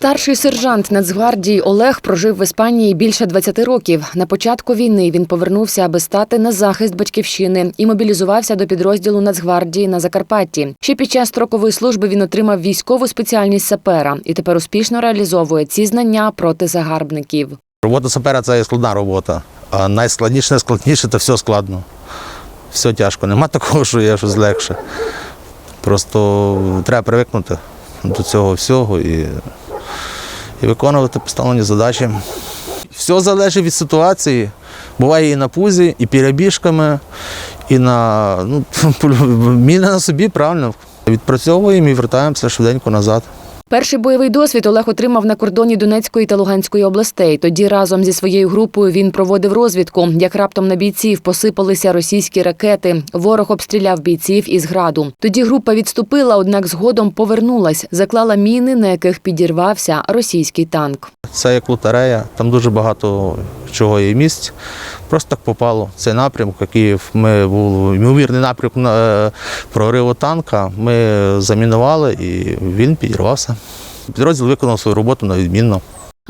Старший сержант Нацгвардії Олег прожив в Іспанії більше 20 років. На початку війни він повернувся, аби стати на захист батьківщини і мобілізувався до підрозділу Нацгвардії на Закарпатті. Ще під час строкової служби він отримав військову спеціальність сапера і тепер успішно реалізовує ці знання проти загарбників. Робота сапера це складна робота. А найскладніше, найскладніше це все складно. Все тяжко. Нема такого, що є щось легше. Просто треба привикнути до цього всього і, і виконувати поставлені задачі. Все залежить від ситуації. Буває і на пузі, і перебіжками, і на ну, міни на собі, правильно. Відпрацьовуємо і вертаємося швиденько назад. Перший бойовий досвід Олег отримав на кордоні Донецької та Луганської областей. Тоді разом зі своєю групою він проводив розвідку. Як раптом на бійців посипалися російські ракети. Ворог обстріляв бійців із граду. Тоді група відступила, однак згодом повернулась, заклала міни, на яких підірвався російський танк. Це як лотерея, там дуже багато чого є місць. Просто так попало. Цей напрямок, який ми був ймовірний напрямок на е, прориву танка, ми замінували і він підірвався. Підрозділ виконав свою роботу на відмінно.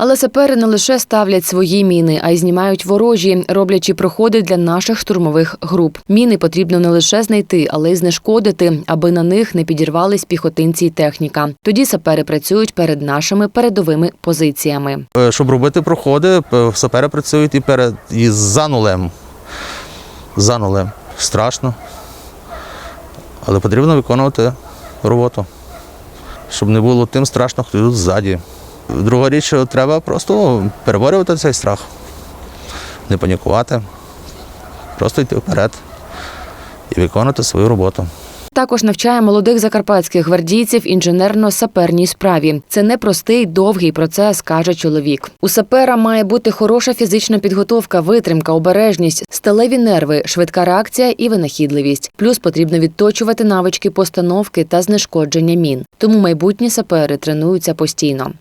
Але сапери не лише ставлять свої міни, а й знімають ворожі, роблячи проходи для наших штурмових груп. Міни потрібно не лише знайти, але й знешкодити, аби на них не підірвались піхотинці й техніка. Тоді сапери працюють перед нашими передовими позиціями. Е, Щоб робити проходи, сапери працюють і перед і за нулем. За нулем. Страшно. Але потрібно виконувати роботу. Щоб не було тим страшно, хто тут ззаді. Друга річ, що треба просто переборювати цей страх, не панікувати, просто йти вперед і виконувати свою роботу. Також навчає молодих закарпатських гвардійців інженерно-саперній справі. Це непростий довгий процес, каже чоловік. У сапера має бути хороша фізична підготовка, витримка, обережність, сталеві нерви, швидка реакція і винахідливість. Плюс потрібно відточувати навички постановки та знешкодження мін. Тому майбутні сапери тренуються постійно.